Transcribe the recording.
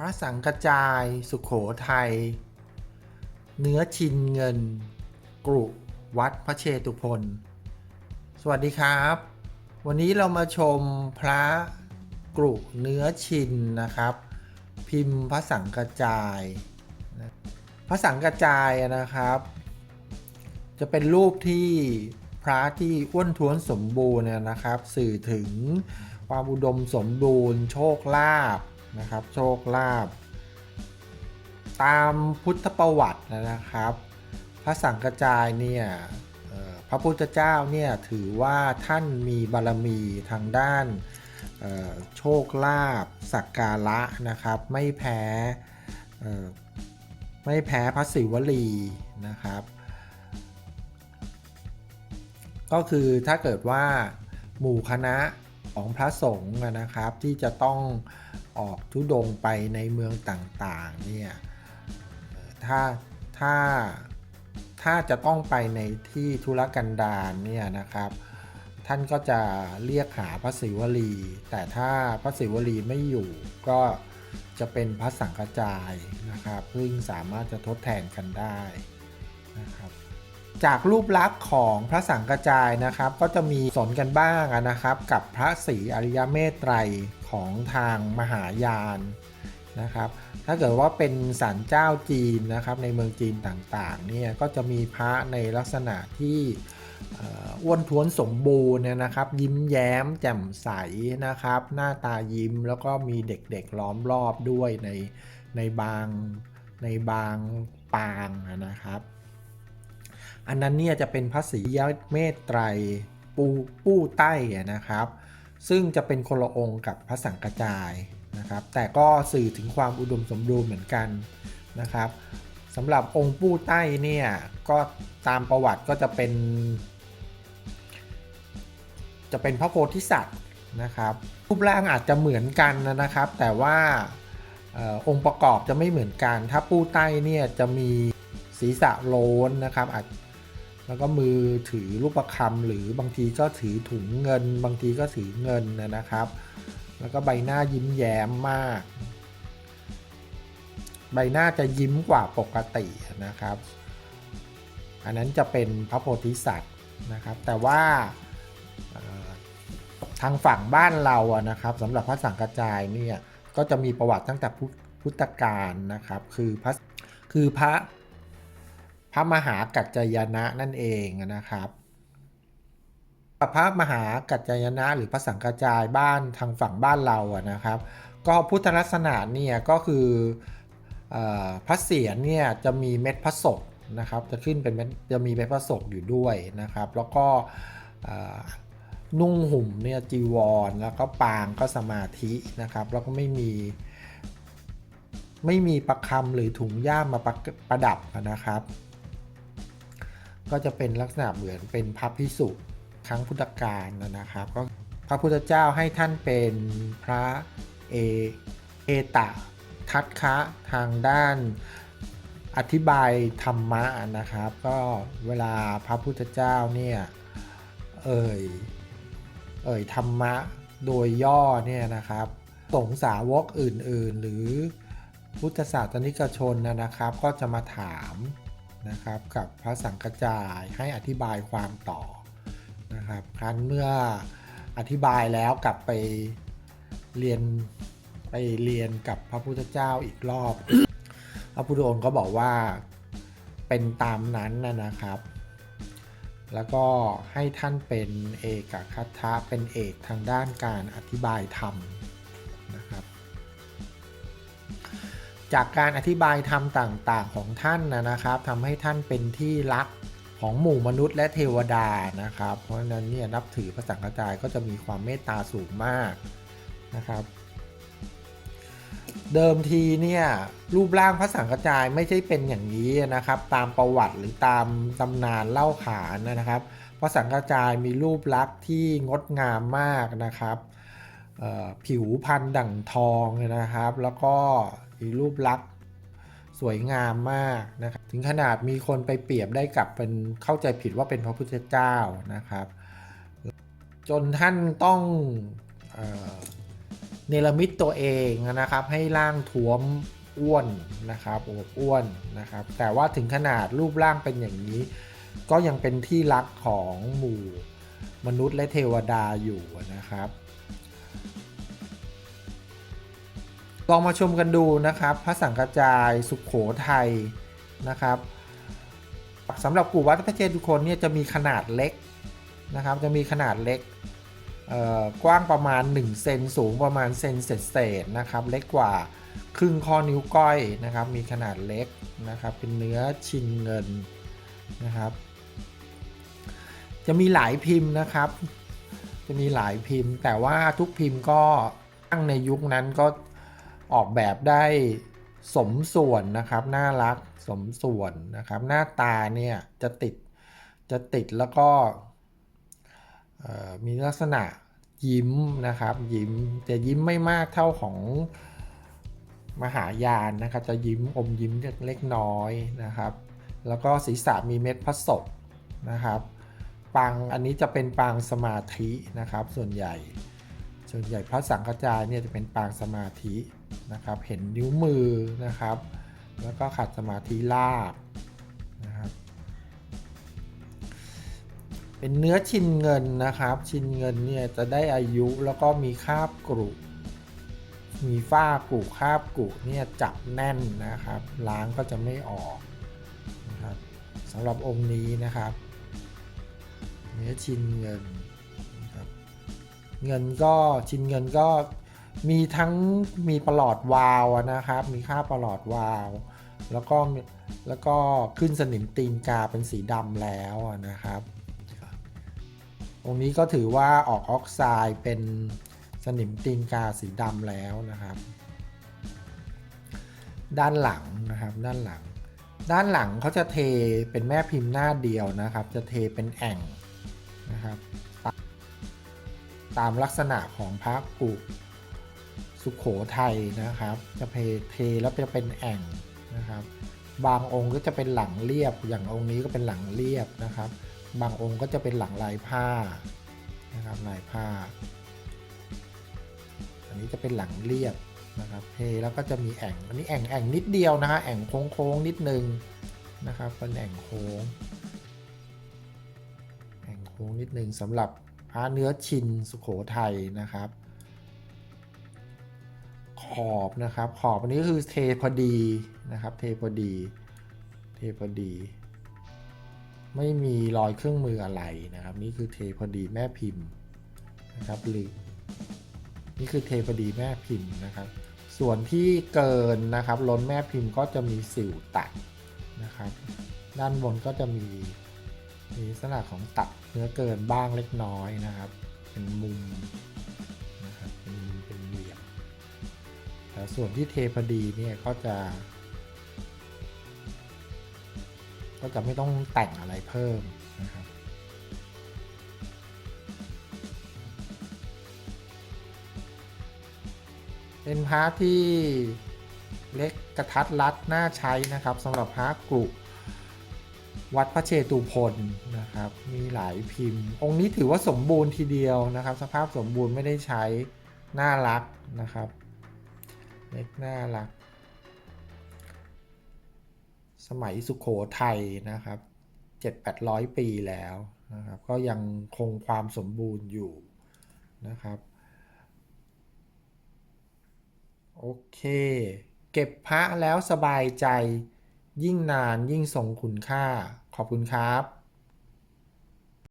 พระสังกระจาย สุขโขทัย เนื้อชินเงิน กรุวัดพระเชตุพน สวัสดีครับ วันนี้เรามาชมพระกรุเนื้อชินนะครับ พิมพ์พระสังกระจาย พระสังกระจายนะครับ จะเป็นรูปที่พระที่อ้วนท้วนสมบูรณ์เนี่ยนะครับ สื่อถึงความอุดมสมบูรณ์ โชคลาภ นะครับ โชคลาภตามพุทธประวัตินะครับ พระสังกจายเนี่ยพระพุทธเจ้าเนี่ยถือว่าท่านมีบารมีทางด้านโชคลาภสักการะนะครับ ไม่แพ้ไม่แพ้พระศิวลีนะครับ ก็คือถ้าเกิดว่าหมู่คณะของพระสงฆ์นะครับ ที่จะต้อง ออกทุดงไปในเมืองต่างๆเนี่ยถ้าถ้าถ้าจะต้องไปในที่ธุรกันดารเนี่ยนะครับ ท่านก็จะเรียกหาพระศิวลี แต่ถ้าพระศิวลีไม่อยู่ก็จะเป็นพระสังฆจายนะครับ ซึ่งสามารถจะทดแทนกันได้นะครับ จากรูปลักษณ์ของพระสังกจายนะครับ ก็จะมีสนกันบ้างนะครับ กับพระศรีอริยเมตไตรของทางมหายานนะครับ ถ้าเกิดว่าเป็นศาลเจ้าจีนนะครับในเมืองจีนต่างๆเนี่ยก็จะมีพระในลักษณะที่อ้วนท้วนสมบูรณ์เนี่ยนะครับ ยิ้มแย้มแจ่มใสนะครับ หน้าตายิ้มแล้วก็มีเด็กๆล้อมรอบด้วยในในบางในบางปางนะครับ อันนั้นเนี่ยจะเป็นพระศรียเมตไตรปูปู้ใต้นะครับ ซึ่งจะเป็นคนละองค์กับพระสังกจายนะครับ แต่ก็สื่อถึงความอุดมสมบูรณ์เหมือนกันนะครับสำหรับองค์ปู้ใต้เนี่ยก็ตามประวัติก็จะเป็น จะเป็นพระโพธิสัตว์นะครับรูปร่างอาจจะเหมือนกันนะครับ แต่ว่าอองค์ประกอบจะไม่เหมือนกัน ถ้าปู้ใต้เนี่ยจะมีศีรษะโล้นนะครับอาจ แล้วก็มือถือรูปประคำหรือบางทีก็ถือถุงเงิน บางทีก็ถือเงินนะครับ แล้วก็ใบหน้ายิ้มแย้มมาก ใบหน้าจะยิ้มกว่าปกตินะครับ อันนั้นจะเป็นพระโพธิสัตว์นะครับ แต่ว่าทางฝั่งบ้านเราอะนะครับสำหรับพระสังกระจายเนี่ยก็จะมีประวัติตั้งแต่พุทธกาลนะครับ คือพระคือพระ ระมหากัจจายนะนั่นเองนะครับพระมหากัจจายนะหรือพระสังฆจายบ้านทางฝั่งบ้านเราอะนะครับ ก็พุทธลักษณะเนี่ยก็คืออพระเศียรเนี่ยจะมีเม็ดพระศกนะครับ จะขึ้นเป็นเม็ดจะมีเม็ดพระศกอยู่ด้วยนะครับ แล้วก็นุ่งห่มเนี่ยจีวร แล้วก็ปางก็สมาธินะครับ แล้วก็ไม่มีไม่มีประคำหรือถุงย่ามมาประประดับนะครับ ก็จะเป็นลักษณะเหมือนเป็นพระพิสุครั้งพุทธกาลนะครับ ก็พระพุทธเจ้าให้ท่านเป็นพระเอเอตะทัตคะทางด้านอธิบายธรรมะนะครับ ก็เวลาพระพุทธเจ้าเนี่ยเอ่ยเอ่ยธรรมะโดยย่อเนี่ยนะครับสงสาวกอื่นๆ หรือพุทธศาสนิกชนนะครับ ก็จะมาถาม นะครับกับพระสังฆจายให้อธิบายความต่อนะครับ ครั้นเมื่ออธิบายแล้วกลับไปเรียนไปเรียนกับพระพุทธเจ้าอีกรอบ พระพุทธองค์ก็บอกว่าเป็นตามนั้นนะนะครับ แล้วก็ให้ท่านเป็นเอกคัทธะเป็นเอกทางด้านการอธิบายธรรม จากการอธิบายธรรมต่างๆ ของท่านนะครับทำให้ท่านเป็นที่รักของหมู่มนุษย์และเทวดานะครับ เพราะฉะนั้นเนี่ยนับถือพระสังฆจายก็จะมีความเมตตาสูงมากนะครับ เดิมทีเนี่ยรูปร่างพระสังฆจายไม่ใช่เป็นอย่างนี้นะครับ ตามประวัติหรือตามตำนานเล่าขานนะครับ พระสังฆจายมีรูปลักษณ์ที่งดงามมากนะครับผิวพรรณดั่งทองนะครับ แล้วก็ มีรูปลักษณ์สวยงามมากนะครับถึงขนาดมีคนไปเปรียบได้กับเป็นเข้าใจผิดว่าเป็นพระพุทธเจ้านะครับ จนท่านต้องเอเนรมิตตัวเองนะครับ ให้ร่างท้วมอ้วนนะครับอวบอ้วนนะครับ แต่ว่าถึงขนาดรูปร่างเป็นอย่างนี้ ก็ยังเป็นที่รักของหมู่มนุษย์และเทวดาอยู่นะครับ ลองมาชมกันดูนะครับ พระสังกระจายสุขโขทัยนะครับสำหรับกู่วัดพระเจดุคนเนี่ยจะมีขนาดเล็กนะครับ จะมีขนาดเล็กกว้างประมาณ 1 เซนสูงประมาณเซนเศษๆนะครับ เล็กกว่าครึ่งข้อนิ้วก้อยนะครับ มีขนาดเล็กนะครับ เป็นเนื้อชินเงินนะครับ จะมีหลายพิมพ์นะครับ จะมีหลายพิมพ์ แต่ว่าทุกพิมพ์ก็ตั้งในยุคนั้นก็ ออกแบบได้สมส่วนนะครับ น่ารักสมส่วนนะครับ หน้าตาเนี่ยจะติดจะติดแล้วก็มีลักษณะยิ้มนะครับ ยิ้มจะยิ้มไม่มากเท่าของมหายานนะครับ จะยิ้มอมยิ้มเล็กน้อยนะครับ แล้วก็ศีรษะมีเม็ดพระศพนะครับปางอันนี้จะเป็นปางสมาธินะครับส่วนใหญ่ ส่วนใหญ่พระสังฆจายเนี่ยจะเป็นปางสมาธินะครับ เห็นนิ้วมือนะครับ แล้วก็ขัดสมาธิลาบนะครับ เป็นเนื้อชินเงินนะครับ ชินเงินเนี่ยจะได้อายุแล้วก็มีคาบกรุมีฝ้ากรุคาบกรุเนี่ยจับแน่นนะครับ ล้างก็จะไม่ออกนะครับสำหรับองค์นี้นะครับ เนื้อชินเงิน เงินก็ชินเงินก็มีทั้งมีประหลอดวาล์วนะครับ มีค่าประหลอดวาล์วแล้วก็แล้วก็ขึ้นสนิมตีนกาเป็นสีดำแล้วนะครับองนี้ก็ถือว่าออกออกไซด์เป็นสนิมตีนกาสีดำแล้วนะครับ ด้านหลังนะครับด้านหลัง ด้านหลังเขาจะเทเป็นแม่พิมพ์หน้าเดียวนะครับ จะเทเป็นแอ่งนะครับ ตามลักษณะของพระกุสุขโขทัยนะครับ จะเพเทแล้วจะเป็นแอ่งนะครับ บางองค์ก็จะเป็นหลังเรียบ อย่างองค์นี้ก็เป็นหลังเรียบนะครับ บางองค์ก็จะเป็นหลังลายผ้านะครับลายผ้า อันนี้จะเป็นหลังเรียบนะครับเทแล้วก็จะมีแอ่ง อันนี้แอ่งแอ่งนิดเดียวนะฮะแอ่งโค้งๆนิดนึงนะครับเป็นแอ่งโค้ง แอ่งโค้งนิดนึงสำหรับะเนื้อชินสุขโขทัยนะครับ ขอบนะครับขอบอันนี้คือเทพอดีนะครับ เทพอดี เทพอดี ไม่มีรอยเครื่องมืออะไรนะครับ นี่คือเทพอดีแม่พิมพ์นะครับหรือนี่คือเทพอดีแม่พิมพ์นะครับ ส่วนที่เกินนะครับล้นแม่พิมพ์ก็จะมีสิวตัดนะครับ ด้านบนก็จะมี มีลักษณะของตัดเนื้อเกินบ้างเล็กน้อยนะครับ เป็นมุมนะครับเป็นมุมเป็นเหลี่ยมแต่ส่วนที่เทพอดีเนี่ยก็จะ ก็จะไม่ต้องแต่งอะไรเพิ่มนะครับเป็นพาระที่เล็กกระทัดรัดน่าใช้นะครับสำหรับพาระกรุ วัดพระเชตุพนนะครับ มีหลายพิมพ์ องค์นี้ถือว่าสมบูรณ์ทีเดียวนะครับ สภาพสมบูรณ์ไม่ได้ใช้ น่ารักนะครับเล็กน่ารัก สมัยสุขโขทัยนะครับ7-800ปีแล้วนะครับ ก็ยังคงความสมบูรณ์อยู่นะครับโอเค เก็บพระแล้วสบายใจ ยิ่งนานยิ่งทรงคุณค่า ขอบคุณครับ